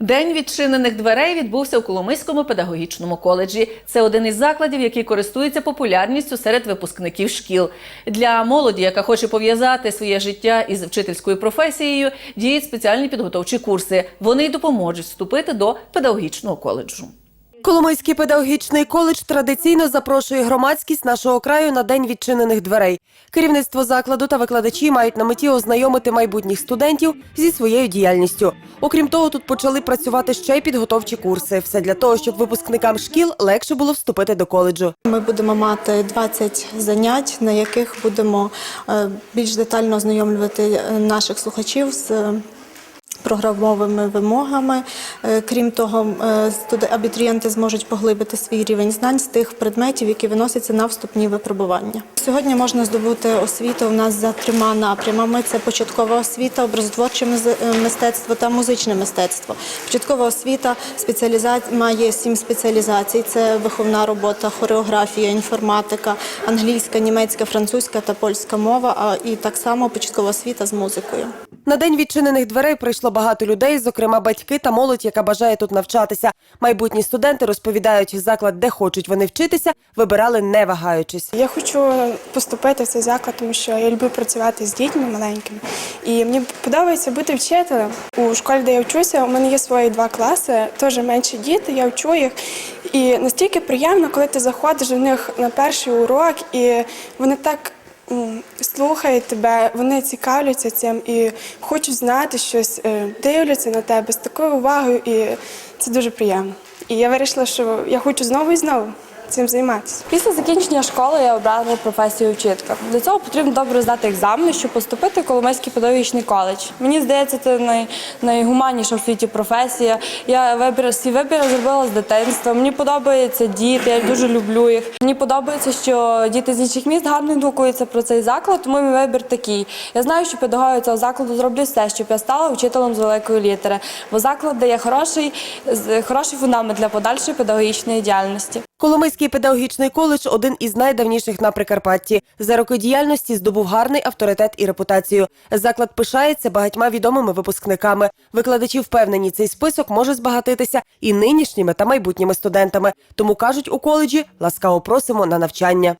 День відчинених дверей відбувся у Коломийському педагогічному коледжі. Це один із закладів, який користується популярністю серед випускників шкіл. Для молоді, яка хоче пов'язати своє життя із вчительською професією, діють спеціальні підготовчі курси. Вони й допоможуть вступити до педагогічного коледжу. Коломийський педагогічний коледж традиційно запрошує громадськість нашого краю на день відчинених дверей. Керівництво закладу та викладачі мають на меті ознайомити майбутніх студентів зі своєю діяльністю. Окрім того, тут почали працювати ще й підготовчі курси. Все для того, щоб випускникам шкіл легше було вступити до коледжу. Ми будемо мати 20 занять, на яких будемо е, більш детально ознайомлювати е, наших слухачів з е, програмовими вимогами. Е, Крім того, е, абітурієнти зможуть поглибити свій рівень знань з тих предметів, які виносяться на вступні випробування. Сьогодні можна здобути освіту у нас за трьома напрямами: це початкова освіта, образотворче мистецтво та музичне мистецтво. Початкова освіта має сім спеціалізацій: це виховна робота, хореографія, інформатика, англійська, німецька, французька та польська мова. А і так само початкова освіта з музикою. На день відчинених дверей прийшло багато людей, зокрема батьки та молодь, яка бажає тут навчатися. Майбутні студенти розповідають, заклад, де хочуть вони вчитися, вибирали не вагаючись. Я хочу поступити в цей заклад, тому що я люблю працювати з дітьми маленькими. І мені подобається бути вчителем. У школі, де я вчуся, у мене є свої два класи, теж менші діти, я вчу їх. І настільки приємно, коли ти заходиш до них на перший урок, і вони так слухають тебе, вони цікавляться цим і хочуть знати щось, е, дивляться на тебе з такою увагою, і це дуже приємно. І я вирішила, що я хочу знову і знову цим займатися. Після закінчення школи я обрала професію вчителька. Для цього потрібно добре здати екзамени, щоб поступити в Коломийський педагогічний коледж. Мені здається, це най, найгуманніша в світі професія. Я вибір свій вибір зробила з дитинства. Мені подобаються діти, я дуже люблю їх. Мені подобається, що діти з інших міст гарно відгукуються про цей заклад, тому мій вибір такий. Я знаю, що педагоги цього закладу зроблять все, щоб я стала вчителем з великої літери, бо заклад дає хороший, хороший фундамент для подальшої педагогічної діяльності. Коломийський педагогічний коледж один із найдавніших на Прикарпатті. За роки діяльності здобув гарний авторитет і репутацію. Заклад пишається багатьма відомими випускниками. Викладачі впевнені, цей список може збагатитися і нинішніми та майбутніми студентами. Тому кажуть у коледжі ласкаво просимо на навчання.